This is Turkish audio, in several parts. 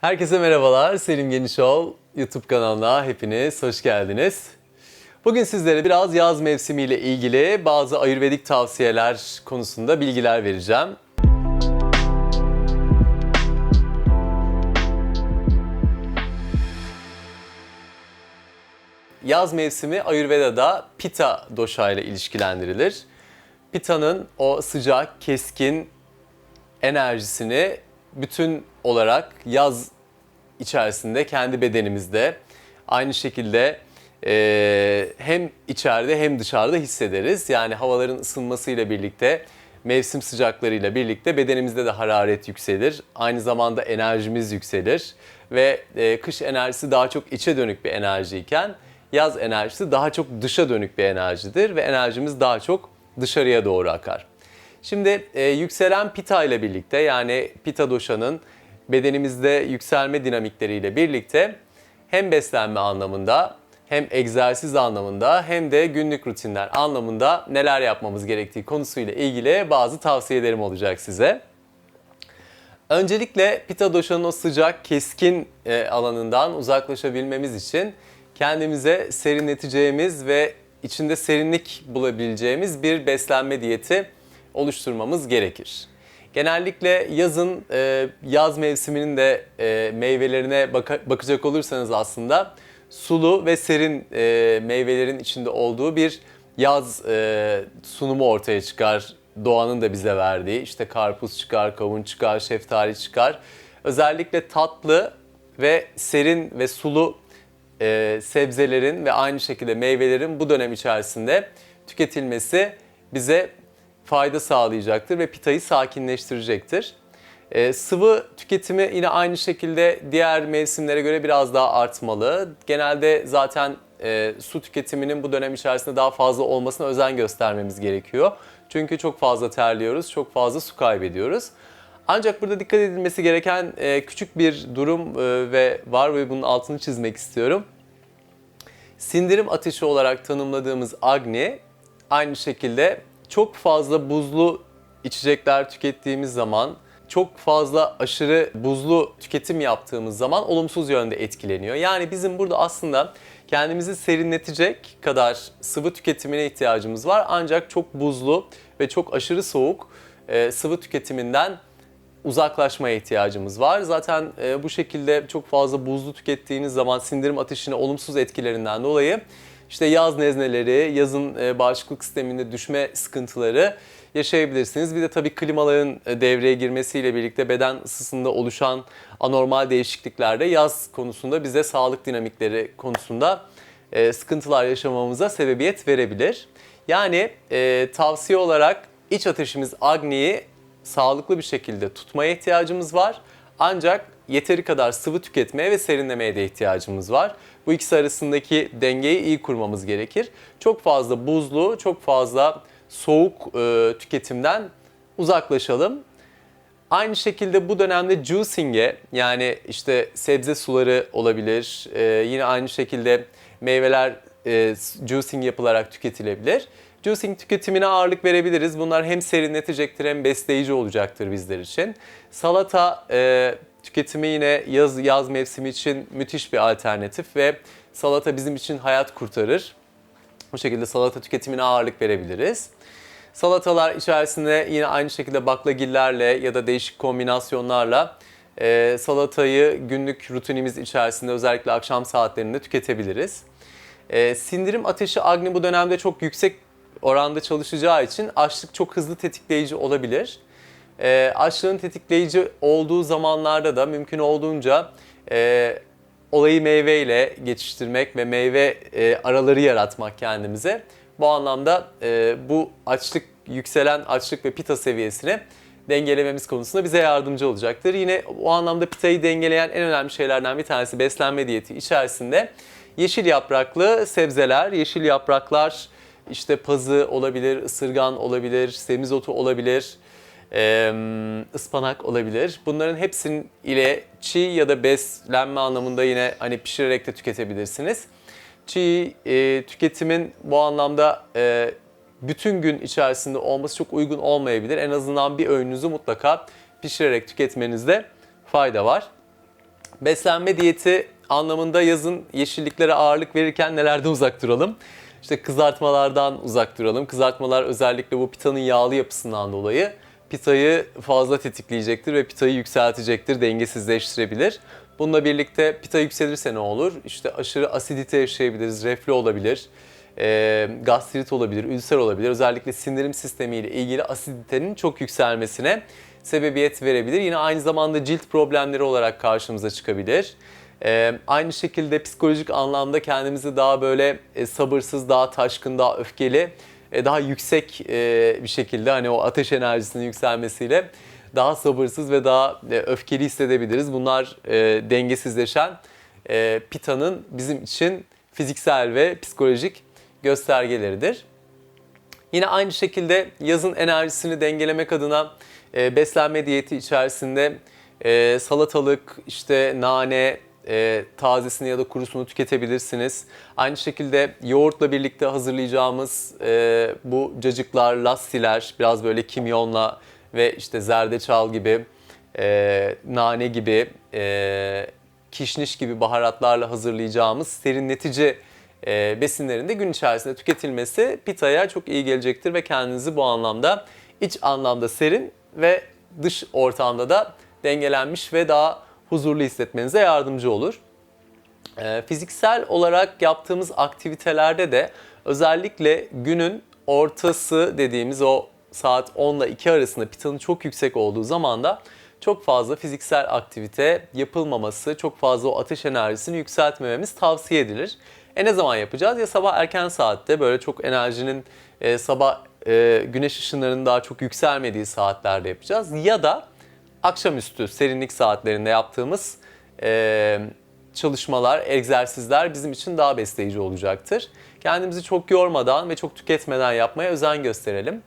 Herkese merhabalar. Selim Genişol YouTube kanalına hepiniz hoş geldiniz. Bugün sizlere biraz yaz mevsimiyle ilgili bazı ayurvedik tavsiyeler konusunda bilgiler vereceğim. Yaz mevsimi Ayurveda'da Pitta doşa ile ilişkilendirilir. Pitta'nın o sıcak, keskin enerjisini bütün olarak yaz içerisinde kendi bedenimizde aynı şekilde e, hem içeride hem dışarıda hissederiz. Yani havaların ısınmasıyla birlikte mevsim sıcaklarıyla birlikte bedenimizde de hararet yükselir. Aynı zamanda enerjimiz yükselir ve e, kış enerjisi daha çok içe dönük bir enerjiyken yaz enerjisi daha çok dışa dönük bir enerjidir ve enerjimiz daha çok dışarıya doğru akar. Şimdi e, yükselen pita ile birlikte yani pita doşanın bedenimizde yükselme dinamikleriyle birlikte hem beslenme anlamında hem egzersiz anlamında hem de günlük rutinler anlamında neler yapmamız gerektiği konusuyla ilgili bazı tavsiyelerim olacak size. Öncelikle pita doşanın o sıcak, keskin e, alanından uzaklaşabilmemiz için kendimize serinleteceğimiz ve içinde serinlik bulabileceğimiz bir beslenme diyeti oluşturmamız gerekir. Genellikle yazın e, yaz mevsiminin de e, meyvelerine baka- bakacak olursanız aslında sulu ve serin e, meyvelerin içinde olduğu bir yaz sunumu ortaya çıkar. Doğanın da bize verdiği işte karpuz çıkar, kavun çıkar, şeftali çıkar. Özellikle tatlı ve serin ve sulu sebzelerin ve aynı şekilde meyvelerin bu dönem içerisinde tüketilmesi bize fayda sağlayacaktır ve pitayı sakinleştirecektir. E, sıvı tüketimi yine aynı şekilde diğer mevsimlere göre biraz daha artmalı. Genelde zaten e, su tüketiminin bu dönem içerisinde daha fazla olmasına özen göstermemiz gerekiyor. Çünkü çok fazla terliyoruz, çok fazla su kaybediyoruz. Ancak burada dikkat edilmesi gereken e, küçük bir durum e, ve var ve bunun altını çizmek istiyorum. Sindirim ateşi olarak tanımladığımız Agni aynı şekilde çok fazla buzlu içecekler tükettiğimiz zaman, çok fazla aşırı buzlu tüketim yaptığımız zaman olumsuz yönde etkileniyor. Yani bizim burada aslında kendimizi serinletecek kadar sıvı tüketimine ihtiyacımız var. Ancak çok buzlu ve çok aşırı soğuk e, sıvı tüketiminden uzaklaşmaya ihtiyacımız var. Zaten e, bu şekilde çok fazla buzlu tükettiğiniz zaman sindirim ateşine olumsuz etkilerinden dolayı işte yaz nezneleri, yazın e, bağışıklık sisteminde düşme sıkıntıları yaşayabilirsiniz. Bir de tabii klimaların e, devreye girmesiyle birlikte beden ısısında oluşan anormal değişiklikler de yaz konusunda bize sağlık dinamikleri konusunda e, sıkıntılar yaşamamıza sebebiyet verebilir. Yani e, tavsiye olarak iç ateşimiz Agni'yi sağlıklı bir şekilde tutmaya ihtiyacımız var. Ancak yeteri kadar sıvı tüketmeye ve serinlemeye de ihtiyacımız var. Bu ikisi arasındaki dengeyi iyi kurmamız gerekir. Çok fazla buzlu, çok fazla soğuk e, tüketimden uzaklaşalım. Aynı şekilde bu dönemde juicing'e yani işte sebze suları olabilir. Ee, yine aynı şekilde meyveler e, juicing yapılarak tüketilebilir. Juicing tüketimine ağırlık verebiliriz. Bunlar hem serinletecektir hem besleyici olacaktır bizler için. Salata e, tüketimi yine yaz yaz mevsimi için müthiş bir alternatif ve salata bizim için hayat kurtarır. Bu şekilde salata tüketimine ağırlık verebiliriz. Salatalar içerisinde yine aynı şekilde baklagillerle ya da değişik kombinasyonlarla e, salatayı günlük rutinimiz içerisinde özellikle akşam saatlerinde tüketebiliriz. E, sindirim ateşi Agni bu dönemde çok yüksek oranda çalışacağı için açlık çok hızlı tetikleyici olabilir. E, açlığın tetikleyici olduğu zamanlarda da mümkün olduğunca e, olayı meyveyle geçiştirmek ve meyve e, araları yaratmak kendimize. Bu anlamda e, bu açlık, yükselen açlık ve pita seviyesini dengelememiz konusunda bize yardımcı olacaktır. Yine o anlamda pitayı dengeleyen en önemli şeylerden bir tanesi beslenme diyeti içerisinde yeşil yapraklı sebzeler, yeşil yapraklar işte pazı olabilir, ısırgan olabilir, semizotu olabilir, e, ıspanak olabilir. Bunların hepsinin ile çiğ ya da beslenme anlamında yine hani pişirerek de tüketebilirsiniz. Çiğ e, tüketimin bu anlamda e, bütün gün içerisinde olması çok uygun olmayabilir. En azından bir öğününüzü mutlaka pişirerek tüketmenizde fayda var. Beslenme diyeti anlamında yazın yeşilliklere ağırlık verirken nelerden uzak duralım? İşte kızartmalardan uzak duralım. Kızartmalar özellikle bu pitanın yağlı yapısından dolayı pitayı fazla tetikleyecektir ve pitayı yükseltecektir, dengesizleştirebilir. Bununla birlikte pita yükselirse ne olur? İşte aşırı asidite yaşayabiliriz, reflü olabilir, e, gastrit olabilir, ülser olabilir. Özellikle sindirim sistemiyle ilgili asiditenin çok yükselmesine sebebiyet verebilir. Yine aynı zamanda cilt problemleri olarak karşımıza çıkabilir. Ee, aynı şekilde psikolojik anlamda kendimizi daha böyle e, sabırsız, daha taşkın, daha öfkeli, e, daha yüksek e, bir şekilde hani o ateş enerjisinin yükselmesiyle daha sabırsız ve daha e, öfkeli hissedebiliriz. Bunlar e, dengesizleşen e, pitanın bizim için fiziksel ve psikolojik göstergeleridir. Yine aynı şekilde yazın enerjisini dengelemek adına e, beslenme diyeti içerisinde e, salatalık, işte nane, e, tazesini ya da kurusunu tüketebilirsiniz. Aynı şekilde yoğurtla birlikte hazırlayacağımız e, bu cacıklar, lastiler, biraz böyle kimyonla ve işte zerdeçal gibi, e, nane gibi, e, kişniş gibi baharatlarla hazırlayacağımız serinletici e, besinlerin de gün içerisinde tüketilmesi pitaya çok iyi gelecektir ve kendinizi bu anlamda iç anlamda serin ve dış ortamda da dengelenmiş ve daha huzurlu hissetmenize yardımcı olur. E, fiziksel olarak yaptığımız aktivitelerde de özellikle günün ortası dediğimiz o saat 10 ile 2 arasında pitanın çok yüksek olduğu zaman da çok fazla fiziksel aktivite yapılmaması, çok fazla o ateş enerjisini yükseltmememiz tavsiye edilir. E ne zaman yapacağız? Ya sabah erken saatte böyle çok enerjinin e, sabah e, güneş ışınlarının daha çok yükselmediği saatlerde yapacağız. Ya da akşamüstü serinlik saatlerinde yaptığımız e, çalışmalar, egzersizler bizim için daha besleyici olacaktır. Kendimizi çok yormadan ve çok tüketmeden yapmaya özen gösterelim.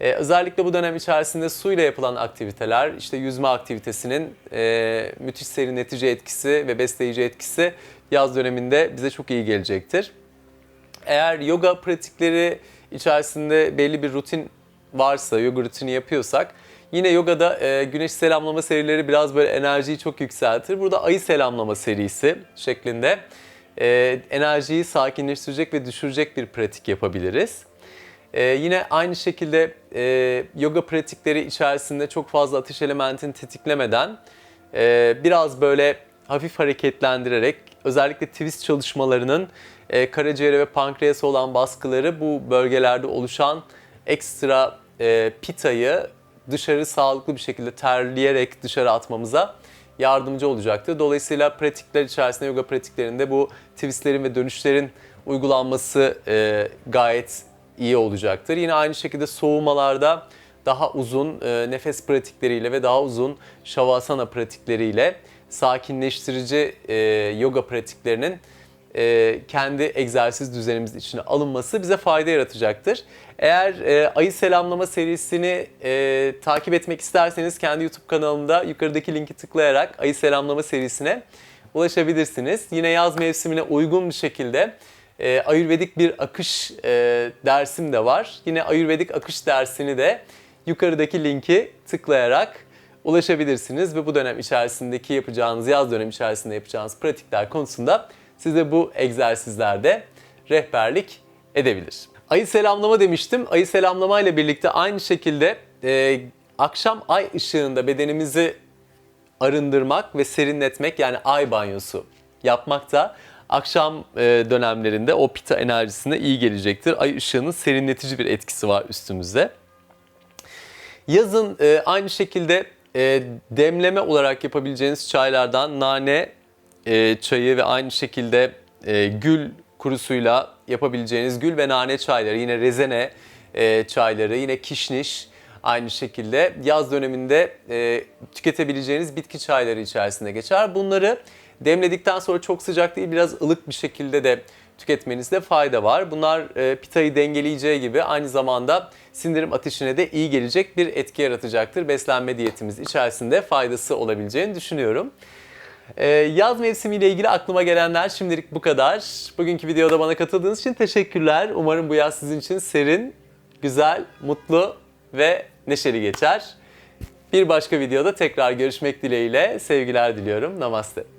Ee, özellikle bu dönem içerisinde suyla yapılan aktiviteler, işte yüzme aktivitesinin e, müthiş serinletici etkisi ve besleyici etkisi yaz döneminde bize çok iyi gelecektir. Eğer yoga pratikleri içerisinde belli bir rutin varsa, yoga rutini yapıyorsak yine yogada e, güneş selamlama serileri biraz böyle enerjiyi çok yükseltir. Burada ayı selamlama serisi şeklinde e, enerjiyi sakinleştirecek ve düşürecek bir pratik yapabiliriz. Ee, yine aynı şekilde e, yoga pratikleri içerisinde çok fazla ateş elementini tetiklemeden e, biraz böyle hafif hareketlendirerek özellikle twist çalışmalarının e, karaciğere ve pankreasa olan baskıları bu bölgelerde oluşan ekstra e, pitayı dışarı sağlıklı bir şekilde terleyerek dışarı atmamıza yardımcı olacaktır. Dolayısıyla pratikler içerisinde yoga pratiklerinde bu twistlerin ve dönüşlerin uygulanması e, gayet iyi olacaktır. Yine aynı şekilde soğumalarda daha uzun e, nefes pratikleriyle ve daha uzun şavasana pratikleriyle sakinleştirici e, yoga pratiklerinin e, kendi egzersiz düzenimiz içine alınması bize fayda yaratacaktır. Eğer e, ayı selamlama serisini e, takip etmek isterseniz kendi YouTube kanalımda yukarıdaki linki tıklayarak ayı selamlama serisine ulaşabilirsiniz. Yine yaz mevsimine uygun bir şekilde Ayurvedik bir akış dersim de var. Yine Ayurvedik akış dersini de yukarıdaki linki tıklayarak ulaşabilirsiniz ve bu dönem içerisindeki yapacağınız, yaz dönem içerisinde yapacağınız pratikler konusunda size bu egzersizlerde rehberlik edebilir. Ayı selamlama demiştim. Ayı selamlama ile birlikte aynı şekilde e, akşam ay ışığında bedenimizi arındırmak ve serinletmek yani ay banyosu yapmak da akşam e, dönemlerinde o pita enerjisine iyi gelecektir. Ay ışığının serinletici bir etkisi var üstümüzde. Yazın e, aynı şekilde e, demleme olarak yapabileceğiniz çaylardan nane e, çayı ve aynı şekilde e, gül kurusuyla yapabileceğiniz gül ve nane çayları, yine rezene e, çayları, yine kişniş aynı şekilde yaz döneminde e, tüketebileceğiniz bitki çayları içerisinde geçer. Bunları demledikten sonra çok sıcak değil biraz ılık bir şekilde de tüketmenizde fayda var. Bunlar e, pitayı dengeleyeceği gibi aynı zamanda sindirim ateşine de iyi gelecek bir etki yaratacaktır. Beslenme diyetimiz içerisinde faydası olabileceğini düşünüyorum. Ee, yaz mevsimiyle ilgili aklıma gelenler şimdilik bu kadar. Bugünkü videoda bana katıldığınız için teşekkürler. Umarım bu yaz sizin için serin, güzel, mutlu ve neşeli geçer. Bir başka videoda tekrar görüşmek dileğiyle sevgiler diliyorum. Namaste.